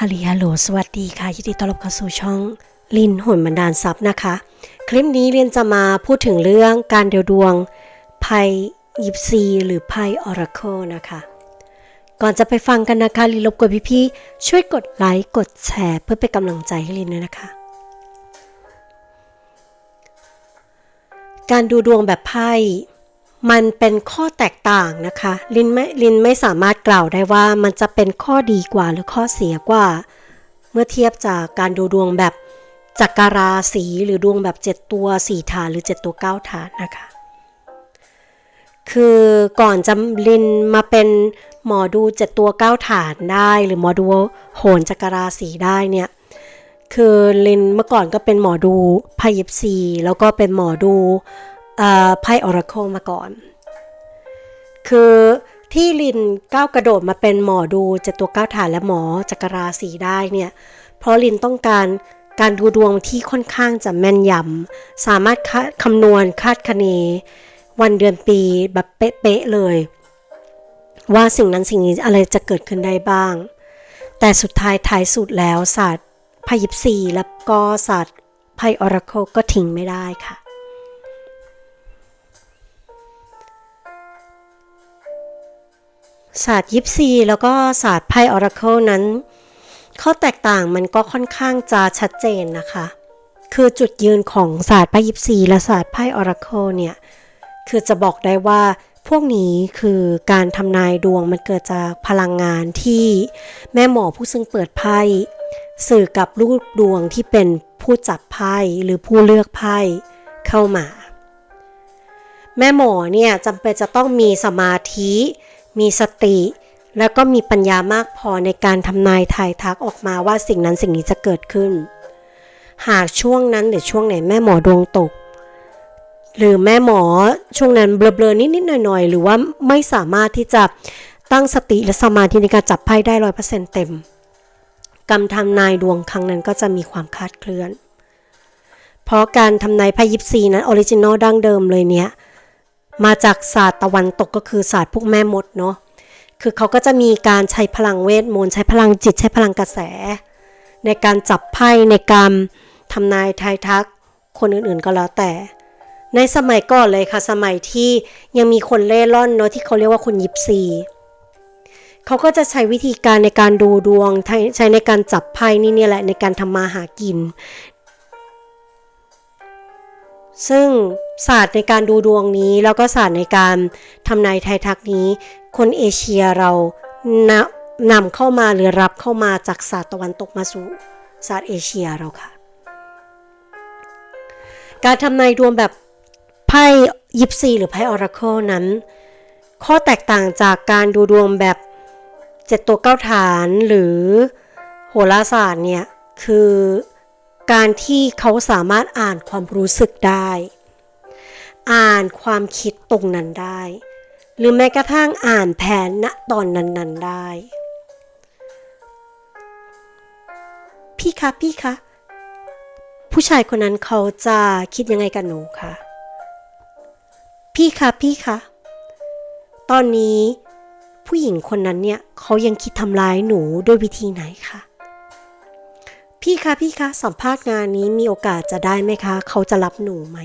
ฮัลโหลฮัลโหลสวัสดีค่ะ ยินดีต้อนรับเข้าสู่ช่องลินหุ่นบันดาลทรัพย์นะคะ คลิปนี้เรียนจะมาพูดถึงเรื่องการเดียวดวงไพ่ยิปซี หรือไพ่ออราเคิลนะคะ ก่อนจะไปฟังกันนะคะลินรบกวนพี่ๆช่วยกดไลค์กดแชร์เพื่อเป็นกำลังใจให้ลินด้วยนะคะ การดูดวงแบบไพ่ มันเป็นข้อแตกต่างนะคะ ลินไม่ลินไม่สามารถกล่าวได้ว่ามันจะเป็นข้อดีกว่าหรือข้อเสียกว่า เมื่อเทียบจากการดูดวงแบบจักรราศีหรือดวงแบบ7ตัว4ฐานหรือ 7 ตัว 9 ฐานนะคะ คือก่อนจะลินมาเป็นหมอดู 7 ตัว 9 ฐานได้ หรือหมอดูโหนจักรราศีได้เนี่ยคือลินเมื่อก่อนก็เป็นหมอดูไพ่ยิปซี แล้วก็เป็นหมอดู ไพ่ออราเคิลมาก่อน คือที่ลินก้าวกระโดดมาเป็นหมอดูเจ็ดตัวก้าวฐานและหมอจักรราศีได้เนี่ย เพราะลินต้องการการดูดวงที่ค่อนข้างจะแม่นยำสามารถคำนวณคาดคะเน วันเดือนปีแบบเป๊ะๆเลย ว่าสิ่งนั้นสิ่งนี้อะไรจะเกิดขึ้นได้บ้าง แต่สุดท้ายท้ายสุดแล้วศาสตร์ไพ่ยิปซีและก็ศาสตร์ไพ่ออราเคิลก็ทิ้งไม่ได้ค่ะ ศาสตร์ยิปซีแล้วก็ศาสตร์ไพ่ออราเคิลนั้น ข้อแตกต่างมันก็ค่อนข้างจะชัดเจนนะคะ คือจุดยืนของศาสตร์ไพ่ยิปซีและศาสตร์ไพ่ออราเคิลเนี่ย คือจะบอกได้ว่าพวกนี้คือการทำนายดวงมันเกิดจากพลังงานที่แม่หมอผู้ซึ่งเปิดไพ่สื่อกับลูกดวงที่เป็นผู้จับไพ่หรือผู้เลือกไพ่เข้ามา แม่หมอเนี่ยจำเป็นจะต้องมีสมาธิ มีสติ แล้วก็มีปัญญามากพอในการทำนายทายทักออกมาว่าสิ่งนั้นสิ่งนี้จะเกิดขึ้น หากช่วงนั้นหรือช่วงไหนแม่หมอดวงตก หรือแม่หมอช่วงนั้นเบลอๆนิดๆหน่อยๆ หรือว่าไม่สามารถที่จะตั้งสติและสมาธิในการจับไพ่ได้ร้อยเปอร์เซ็นต์เต็มกรรมทำนายดวงครั้งนั้นก็จะมีความคาดเคลื่อน เพราะการทำนายไพ่ยิปซีนั้นออริจินอลดั้งเดิมเลยเนี่ย มาจากศาสตร์ตะวันตกก็คือศาสตร์พวกแม่มดเนาะคือเขาก็จะมีการใช้พลังเวทมนต์ใช้พลังจิตใช้พลังกระแส ในการจับไพ่ในการทำนายทายทักคนอื่นๆก็แล้วแต่ ในสมัยก่อนเลยค่ะ สมัยที่ยังมีคนเล่ร่อนเนาะที่เขาเรียกว่าคนยิปซีเขาก็จะใช้วิธีการในการดูดวงใช้ในการจับไพ่นี่เนี่ยแหละในการทำมาหากิน ซึ่งศาสตร์ในการดูดวงนี้ แล้วก็ศาสตร์ในการทำนายไทยทักนี้ คนเอเชียเรานนำเข้ามาหรือรับเข้ามาจากศาสตร์ตะวันตกมาสู่ศาสตร์เอเชียเราค่ะ การทำนายดวงแบบไพ่ยิปซีหรือไพ่ออราเคิลนั้น ข้อแตกต่างจากการดูดวงแบบเจ็ดตัวเก้าฐานหรือโหราศาสตร์เนี่ย คือ การที่เขาสามารถอ่านความรู้สึกได้ อ่านความคิดตรงนั้นได้ หรือแม้กระทั่งอ่านแผนณตอนนั้นๆได้ พี่คะพี่คะผู้ชายคนนั้นเขาจะคิดยังไงกับหนูคะพี่คะพี่คะตอนนี้ผู้หญิงคนนั้นเนี่ยเขายังคิดทำร้ายหนูด้วยวิธีไหนคะ พี่คะพี่คะสัมภาษณ์งานนี้มีโอกาสจะได้ไหมคะ เขาจะรับหนูไหม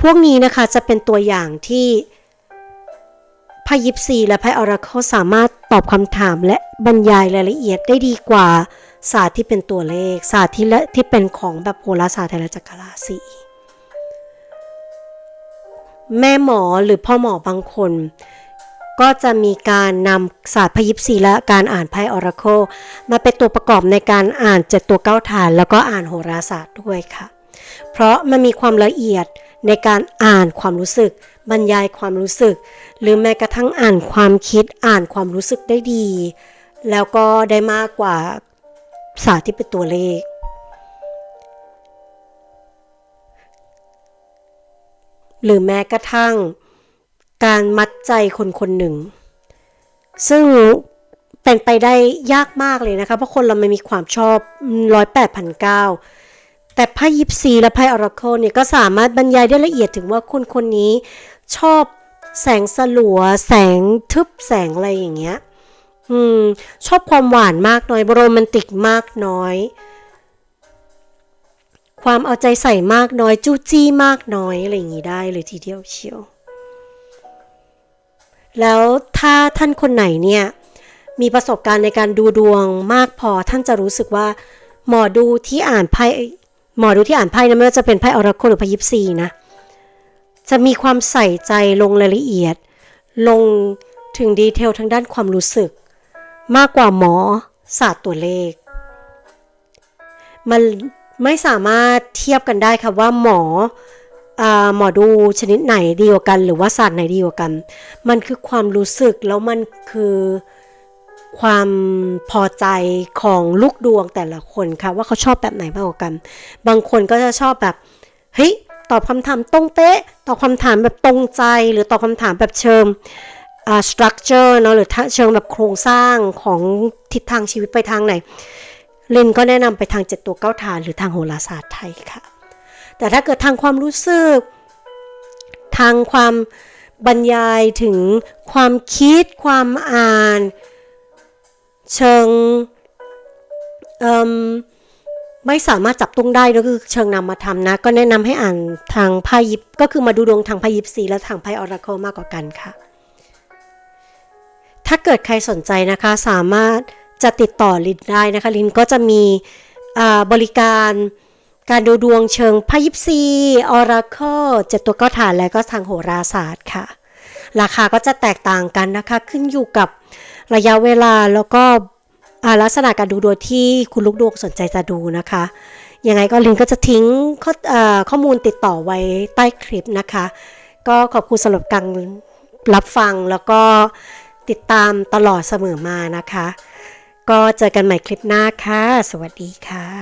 พวกนี้นะคะจะเป็นตัวอย่างที่ไพ่ยิปซีและไพ่ออราเคิลสามารถตอบคำถามและบรรยายรายละเอียดได้ดีกว่าศาสตร์ที่เป็นตัวเลข ศาสตร์ที่และที่เป็นของแบบโหราศาสตร์ไทยและจักรราศีแม่หมอหรือพ่อหมอบางคน ก็จะมีการนำศาสตร์พยิปซีและการอ่านไพ่ออราเคิลมาเป็นตัวประกอบในการอ่านเจ็ดตัวเก้าฐาน แล้วก็อ่านโหราศาสตร์ด้วยค่ะ เพราะมันมีความละเอียดในการอ่านความรู้สึก บรรยายความรู้สึก หรือแม้กระทั่งอ่านความคิดอ่านความรู้สึกได้ดี แล้วก็ได้มากกว่าศาสตร์ที่เป็นตัวเลขหรือแม้กระทั่ง การมัดใจคนคนหนึ่ง ซึ่งเป็นไปได้ยากมากเลยนะคะ เพราะคนเราไม่มีความชอบร้อยแปดพันเก้าแต่ไพ่ยิปซีและไพ่ออราเคิลเนี่ยก็สามารถบรรยายได้ละเอียดถึงว่าคนคนนี้ชอบแสงสลัว แสงทึบแสงอะไรอย่างเงี้ยอืมชอบความหวานมากน้อยโรแมนติกมากน้อย ความเอาใจใส่มากน้อยจู้จี้มากน้อยอะไรอย่างนี้ได้เลยทีเดียวเชียว แล้วถ้าท่านคนไหนเนี่ยมีประสบการณ์ในการดูดวงมากพอท่านจะรู้สึกว่า หมอดูที่อ่านไพ่หมอดูที่อ่านไพ่นะไม่ว่าจะเป็นไพ่ออราโคหรือไพ่ยิปซีนะจะมีความใส่ใจลงรายละเอียด ลงถึงดีเทลทางด้านความรู้สึก มากกว่าหมอศาสตร์ตัวเลข มันไม่สามารถเทียบกันได้ค่ะว่าหมอ หมอดูชนิดไหนดีกว่ากัน หรือว่าศาสตร์ไหนดีกว่ากัน มันคือความรู้สึกแล้วมันคือความพอใจของลูกดวงแต่ละคนค่ะว่าเขาชอบแบบไหนมากกว่ากัน บางคนก็จะชอบแบบเฮ้ยตอบคำถามตรงเป๊ะตอบคำถามแบบตรงใจ หรือตอบคำถามแบบเชิงอ่า structure เนาะหรือเชิงแบบโครงสร้างของทิศทางชีวิตไปทางไหนเลนก็แนะนำไปทางเจ็ดตัวเก้าฐานหรือทางโหราศาสตร์ไทยค่ะ แต่ถ้าเกิดทางความรู้สึก ทางความบรรยายถึงความคิดความอ่าน เชิงไม่สามารถจับต้องได้ก็คือเชิงนำมาทำนะ ก็แนะนำให้อ่านทางไพ่ยิปก็คือมาดูดวงทางไพ่ยิปซีและทางไพ่ออราเคิลมากกว่ากันค่ะ ถ้าเกิดใครสนใจนะคะสามารถจะติดต่อลินได้นะคะลินก็จะมีบริการ การดูดวงเชิงไพ่ยิปซีออราเคิลเจ็ดตัวก้าฐานและก็ทางโหราศาสตร์ค่ะ ราคาก็จะแตกต่างกันนะคะ ขึ้นอยู่กับระยะเวลาแล้วก็ลักษณะการดูดวงที่คุณลูกดวงสนใจจะดูนะคะ ยังไงก็ลินก็จะทิ้งข้อข้อมูลติดต่อไว้ใต้คลิปนะคะ ก็ขอบคุณสำหรับการรับฟังแล้วก็ติดตามตลอดเสมอมานะคะ ก็เจอกันใหม่คลิปหน้าค่ะ สวัสดีค่ะ